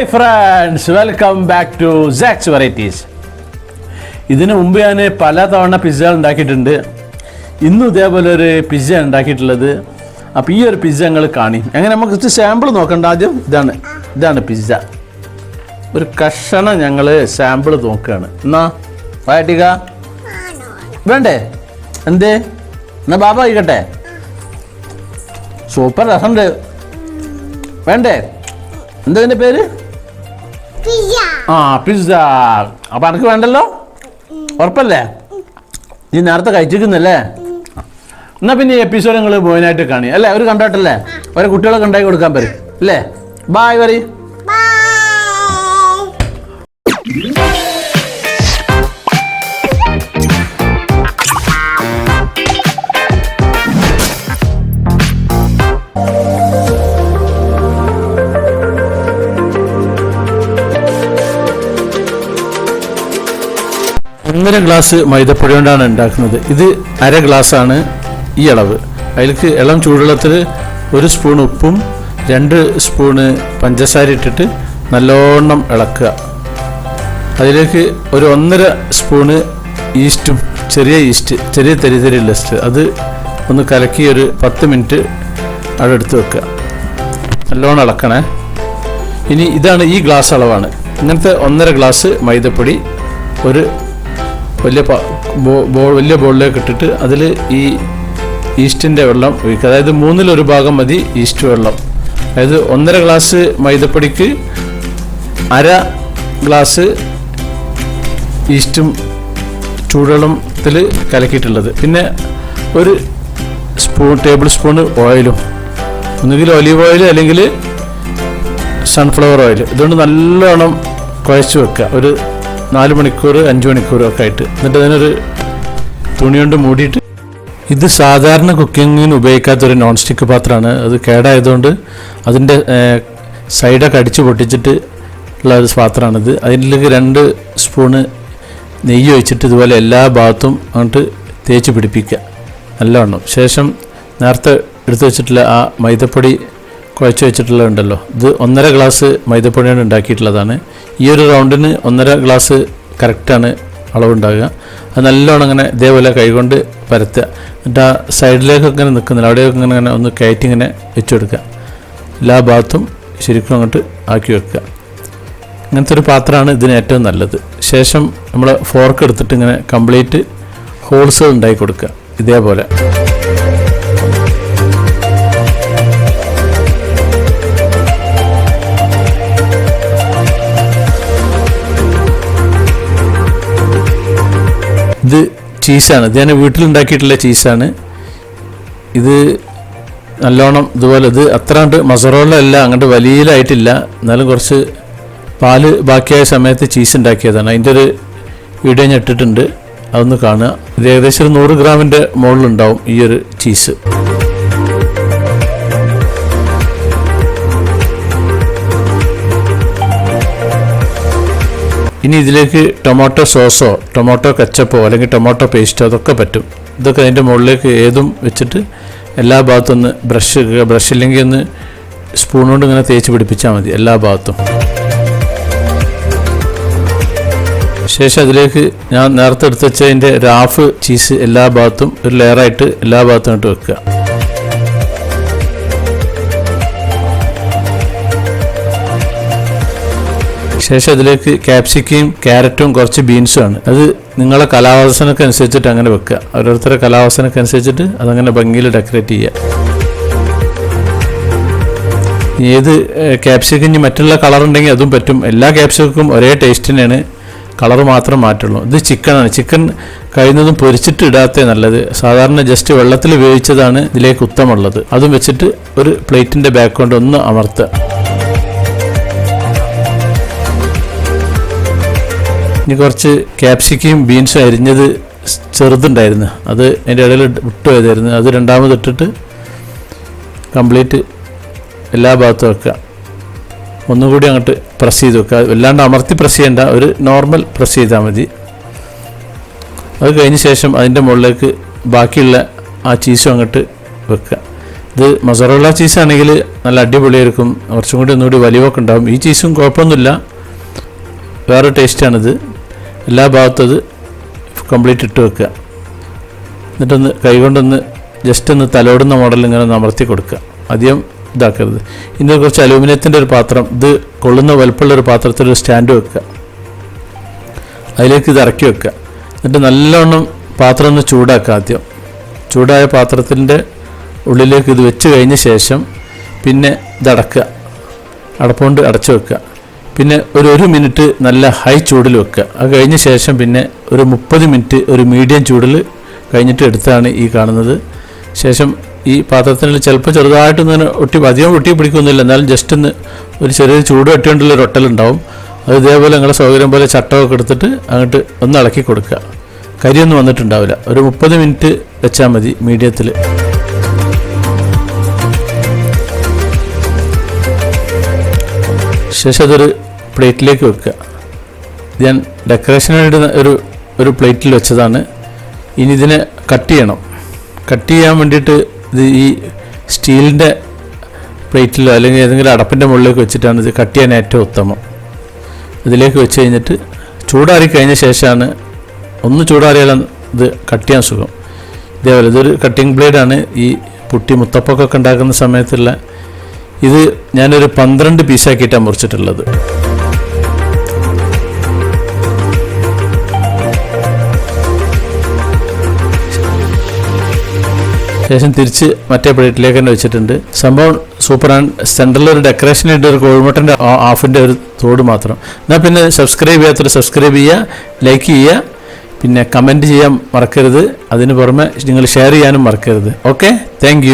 Hi friends welcome back to സാക്സ് varieties ഇതിനു മുമ്പ് ഞാൻ പല തവണ പിസ്സകൾ ഉണ്ടാക്കിയിട്ടുണ്ട്. ഇന്നും ഇതേപോലെ ഒരു പിസ്സ ഉണ്ടാക്കിയിട്ടുള്ളത്. അപ്പോൾ ഈ ഒരു പിസ്സ ഞങ്ങൾ കാണി. അങ്ങനെ നമുക്ക് ഇച്ചിരി സാമ്പിൾ നോക്കണ്ട? ആദ്യം ഇതാണ്. ഇതാണ് പിസ്സ ഒരു കഷണം ഞങ്ങൾ സാമ്പിൾ നോക്കുകയാണ്. എന്നാ വായട്ടിക? വേണ്ടേ? എന്തേ? എന്നാ ബാബ ആയിക്കട്ടെ സൂപ്പർ രസമുണ്ട്. വേണ്ടേ? എന്താ ഇതിന്റെ പേര്? ആ പിസ്സ. അപ്പൊ അനക്ക് വേണ്ടല്ലോ? ഉറപ്പല്ലേ? നീ നേരത്തെ കഴിച്ചിരിക്കുന്നല്ലേ? എന്നാ പിന്നെ ഈ എപ്പിസോഡ് നിങ്ങൾ മോയിനായിട്ട് കാണി. അല്ലേ? അവർ കണ്ടോട്ടല്ലേ? ഓരോ കുട്ടികളൊക്കെ ഉണ്ടാക്കി കൊടുക്കാൻ പറ്റും അല്ലേ? ബായ് പറയും ഒന്നര ഗ്ലാസ് മൈദപ്പൊടി കൊണ്ടാണ് ഉണ്ടാക്കുന്നത്. ഇത് അര ഗ്ലാസ്സാണ് ഈ അളവ്. അതിലേക്ക് ഇളം ചൂടുവെള്ളത്തിൽ ഒരു സ്പൂൺ ഉപ്പും രണ്ട് സ്പൂണ് പഞ്ചസാര ഇട്ടിട്ട് നല്ലോണം ഇളക്കുക. അതിലേക്ക് ഒരു ഒന്നര സ്പൂണ് ഈസ്റ്റും ചെറിയ ഈസ്റ്റ് ചെറിയ തരി തരി ലസ്റ്റ് അത് ഒന്ന് കലക്കി ഒരു പത്ത് മിനിറ്റ് അവിടെ എടുത്ത് വെക്കുക. നല്ലോണം ഇളക്കണേ. ഇനി ഇതാണ് ഈ ഗ്ലാസ് അളവാണ്. ഇങ്ങനത്തെ ഒന്നര ഗ്ലാസ് മൈദപ്പൊടി ഒരു വലിയ പ- ബോ- ബോ- വലിയ ബോളിലേക്ക് ഇട്ടിട്ട് അതിൽ ഈ ഈസ്റ്റിന്റെ വെള്ളം ഒഴിക്കുക. അതായത് മൂന്നിലൊരു ഭാഗം മതി ഈസ്റ്റ് വെള്ളം. അതായത് ഒന്നര ഗ്ലാസ് മൈദപ്പൊടിക്ക് അര ഗ്ലാസ് ഈസ്റ്റും ചൂടുവെള്ളത്തിൽ കലക്കിയിട്ടുള്ളത്. പിന്നെ ഒരു സ്പൂൺ ടേബിൾ സ്പൂൺ ഓയിലും. ഒന്നുകിൽ ഒലീവ് ഓയിൽ അല്ലെങ്കിൽ സൺഫ്ലവർ ഓയിൽ ഇതുകൊണ്ട് നല്ലോണം കുഴച്ച് വെക്കുക. ഒരു നാല് മണിക്കൂർ അഞ്ച് മണിക്കൂറും ഒക്കെ ആയിട്ട്. എന്നിട്ട് അതിനൊരു തുണി കൊണ്ട് മൂടിയിട്ട് ഇത് സാധാരണ കുക്കിങ്ങിന് ഉപയോഗിക്കാത്തൊരു നോൺ സ്റ്റിക്ക് പാത്രമാണ്. അത് കേടായതുകൊണ്ട് അതിന്റെ സൈഡൊക്കെ അടിച്ച് പൊട്ടിച്ചിട്ട് ഉള്ള ഒരു പാത്രമാണിത്. അതിലേക്ക് രണ്ട് സ്പൂണ് നെയ്യ് ഒഴിച്ചിട്ട് ഇതുപോലെ എല്ലാ ഭാഗത്തും അങ്ങോട്ട് തേച്ച് പിടിപ്പിക്കുക. നല്ലവണ്ണം. ശേഷം നേരത്തെ എടുത്തു വെച്ചിട്ടുള്ള ആ മൈദപ്പൊടി കുഴച്ച് വെച്ചിട്ടുള്ളത് ഉണ്ടല്ലോ ഇത് ഒന്നര ഗ്ലാസ് മൈദപ്പൊടിയാണ് ഉണ്ടാക്കിയിട്ടുള്ളതാണ്. ഈ ഒരു റൗണ്ടിന് ഒന്നര ഗ്ലാസ് കറക്റ്റാണ് അളവുണ്ടാകുക. അത് നല്ലോണം അങ്ങനെ ഇതേപോലെ കൈകൊണ്ട് പരത്തുക. എന്നിട്ട് ആ സൈഡിലേക്കൊക്കെ ഇങ്ങനെ നിൽക്കുന്നില്ല. അവിടെയൊക്കെ ഇങ്ങനെ ഇങ്ങനെ ഒന്ന് കയറ്റി ഇങ്ങനെ വെച്ച് കൊടുക്കുക. എല്ലാ ഭാഗത്തും ശരിക്കും അങ്ങോട്ട് ആക്കി വെക്കുക. ഇങ്ങനത്തെ ഒരു പാത്രമാണ് ഇതിന് ഏറ്റവും നല്ലത്. ശേഷം നമ്മൾ ഫോർക്ക് എടുത്തിട്ട് ഇങ്ങനെ കംപ്ലീറ്റ് ഹോൾസ് ഉണ്ടാക്കി കൊടുക്കുക. ഇതേപോലെ. ചീസാണ് ഇത് ഞാൻ വീട്ടിലുണ്ടാക്കിയിട്ടുള്ള ചീസാണ് ഇത് നല്ലോണം ഇതുപോലെ ഇത് അത്ര കണ്ട് മസറോള അല്ല അങ്ങോട്ട് വലിയതായിട്ടില്ല എന്നാലും കുറച്ച് പാൽ ബാക്കിയായ സമയത്ത് ചീസ് ഉണ്ടാക്കിയതാണ്. അതിന്റെ ഒരു വീഡിയോ ഞാൻ ഇട്ടിട്ടുണ്ട്. അതൊന്ന് കാണുക. ഇത് ഏകദേശം ഒരു നൂറ് ഗ്രാമിന്റെ മുകളിലുണ്ടാവും ഈ ഒരു ചീസ് ഇനി ഇതിലേക്ക് ടൊമാറ്റോ സോസോ ടൊമാറ്റോ കച്ചപ്പോ അല്ലെങ്കിൽ ടൊമാറ്റോ പേസ്റ്റോ അതൊക്കെ പറ്റും. ഇതൊക്കെ അതിന്റെ മുകളിലേക്ക് ഏതും വെച്ചിട്ട് എല്ലാ ഭാഗത്തും ഒന്ന് ബ്രഷ് ബ്രഷ് ഇല്ലെങ്കിൽ ഒന്ന് സ്പൂൺ കൊണ്ട് ഇങ്ങനെ തേച്ച് പിടിപ്പിച്ചാൽ മതി എല്ലാ ഭാഗത്തും. ശേഷം അതിലേക്ക് ഞാൻ നേരത്തെ എടുത്ത് വെച്ചതിന്റെ രാഫ് ചീസ് എല്ലാ ഭാഗത്തും ഒരു ലെയറായിട്ട് എല്ലാ ഭാഗത്തും ഇട്ട് വെക്കുക. ശേഷം അതിലേക്ക് ക്യാപ്സിക്കയും ക്യാരറ്റും കുറച്ച് ബീൻസും ആണ്. അത് നിങ്ങളെ കലാവാസനക്ക് അനുസരിച്ചിട്ട് അങ്ങനെ വെക്കുക. ഓരോരുത്തരുടെ കലാവാസനക്ക് അനുസരിച്ചിട്ട് അതങ്ങനെ ഭംഗിയിൽ ഡെക്കറേറ്റ് ചെയ്യുക. ഏത് ക്യാപ്സിക്കും മറ്റുള്ള കളർ ഉണ്ടെങ്കിൽ അതും പറ്റും. എല്ലാ ക്യാപ്സിക്കും ഒരേ ടേസ്റ്റ് തന്നെയാണ്. കളർ മാത്രം മാറ്റുള്ളൂ. ഇത് ചിക്കനാണ് ചിക്കൻ കഴിയുന്നതും പൊരിച്ചിട്ട് ഇടാത്തേ നല്ലത്. സാധാരണ ജസ്റ്റ് വെള്ളത്തിൽ വേവിച്ചതാണ് ഇതിലേക്ക് ഉത്തമുള്ളത് അതും വെച്ചിട്ട് ഒരു പ്ലേറ്റിന്റെ ബാക്ക് കൊണ്ട് ഒന്ന് അമർത്തുക. ഇനി കുറച്ച് ക്യാപ്സിക്കയും ബീൻസും അരിഞ്ഞത് ചെറുതുണ്ടായിരുന്നു. അത് അതിന്റെ ഇടയിൽ വിട്ടു പോയതായിരുന്നു. അത് രണ്ടാമത് ഇട്ടിട്ട് കംപ്ലീറ്റ് എല്ലാ ഭാഗത്തും വെക്കുക. ഒന്നുകൂടി അങ്ങോട്ട് പ്രസ് ചെയ്ത് വെക്കുക. വല്ലാണ്ട് അമർത്തി പ്രസ് ചെയ്യേണ്ട. ഒരു നോർമൽ പ്രസ് ചെയ്താൽ മതി. അത് കഴിഞ്ഞ ശേഷം അതിന്റെ മുകളിലേക്ക് ബാക്കിയുള്ള ആ ചീസും അങ്ങോട്ട് വെക്കുക. ഇത് മൊസറോള ചീസ് ആണെങ്കിൽ നല്ല അടിപൊളിയായിരിക്കും. കുറച്ചും കൂടി ഒന്നുകൂടി വലിവൊക്കെ ഉണ്ടാകും ഈ ചീസും കുഴപ്പമൊന്നുമില്ല. വേറെ ടേസ്റ്റാണിത് എല്ലാ അത് കംപ്ലീറ്റ് ഇട്ട് വെക്കുക. എന്നിട്ടൊന്ന് കൈകൊണ്ടൊന്ന് ജസ്റ്റ് ഒന്ന് തലോടുന്ന മോഡൽ ഇങ്ങനെ അമർത്തി കൊടുക്കുക. അധികം ഇതാക്കരുത്. ഇനി കുറച്ച് അലൂമിനിയത്തിന്റെ ഒരു പാത്രം ഇത് കൊള്ളുന്ന വലുപ്പമുള്ള ഒരു പാത്രത്തിൽ ഒരു സ്റ്റാൻഡ് വെക്കുക. അതിലേക്ക് ഇത് ഇറക്കി വെക്കുക. എന്നിട്ട് നല്ലോണം പാത്രം ഒന്ന് ചൂടാക്കുക ആദ്യം. ചൂടായ പാത്രത്തിന്റെ ഉള്ളിലേക്ക് ഇത് വെച്ച് കഴിഞ്ഞ ശേഷം പിന്നെ ഇതടക്കുക അടപ്പുകൊണ്ട് അടച്ചു വെക്കുക. പിന്നെ ഒരു ഒരു മിനിറ്റ് നല്ല ഹൈ ചൂടിൽ വെക്കുക. അത് കഴിഞ്ഞ ശേഷം പിന്നെ ഒരു മുപ്പത് മിനിറ്റ് ഒരു മീഡിയം ചൂടിൽ കഴിഞ്ഞിട്ട് എടുത്താണ് ഈ കാണുന്നത്. ശേഷം ഈ പാത്രത്തിൽ ചിലപ്പോൾ ചെറുതായിട്ടൊന്നും ഇങ്ങനെ ഒട്ടി അധികം ഒട്ടി പിടിക്കുന്നില്ല എന്നാലും ജസ്റ്റ് ഒന്ന് ഒരു ചെറിയ ചൂട് ഒട്ടിക്കൊണ്ടുള്ള ഒരു ഒട്ടലുണ്ടാവും അത് ഇതേപോലെ നിങ്ങളുടെ സൗകര്യം പോലെ ചട്ടമൊക്കെ എടുത്തിട്ട് അങ്ങോട്ട് ഒന്ന് ഇളക്കി കൊടുക്കുക. കരിയൊന്നും വന്നിട്ടുണ്ടാവില്ല. ഒരു മുപ്പത് മിനിറ്റ് വെച്ചാൽ മതി മീഡിയത്തിൽ. ശേഷം അതൊരു പ്ലേറ്റിലേക്ക് വെക്കുക. ഞാൻ ഞാൻ ഡെക്കറേഷനായിട്ട് ഒരു ഒരു പ്ലേറ്റിൽ വെച്ചതാണ്. ഇനി ഇതിനെ കട്ട് ചെയ്യണം. കട്ട് ചെയ്യാൻ വേണ്ടിയിട്ട് ഇത് ഈ സ്റ്റീലിന്റെ പ്ലേറ്റിലോ അല്ലെങ്കിൽ ഏതെങ്കിലും അടപ്പിന്റെ മുകളിലേക്ക് വെച്ചിട്ടാണ് ഇത് കട്ട് ചെയ്യാൻ ഏറ്റവും ഉത്തമം. ഇതിലേക്ക് വെച്ച് കഴിഞ്ഞിട്ട് ചൂടാറി കഴിഞ്ഞ ശേഷമാണ് ഒന്ന് ചൂടാറിയാലാണ് ഇത് കട്ട് ചെയ്യാൻ സുഖം. ഇതേപോലെ ഇതൊരു കട്ടിംഗ് ബ്ലേഡാണ് ഈ പുട്ടി മുത്തപ്പൊക്കെ ഉണ്ടാക്കുന്ന സമയത്തുള്ള ഇത് ഞാനൊരു പന്ത്രണ്ട് പീസാക്കിയിട്ടാണ് മുറിച്ചിട്ടുള്ളത്. ശേഷം തിരിച്ച് മറ്റേ പ്ലേറ്റിലേക്ക് തന്നെ വെച്ചിട്ടുണ്ട്. സംഭവം സൂപ്പറാണ്. സെന്ററിൽ ഒരു ഡെക്കറേഷൻ ഇട്ട് ഒരു കോഴിമുട്ടന്റെ ഹാഫിന്റെ ഒരു തോട് മാത്രം. എന്നാൽ പിന്നെ സബ്സ്ക്രൈബ് ചെയ്യാത്തൊരു സബ്സ്ക്രൈബ് ചെയ്യുക ലൈക്ക് ചെയ്യുക പിന്നെ കമന്റ് ചെയ്യാൻ മറക്കരുത്. അതിന് പുറമെ നിങ്ങൾ ഷെയർ ചെയ്യാനും മറക്കരുത്. ഓക്കെ? താങ്ക്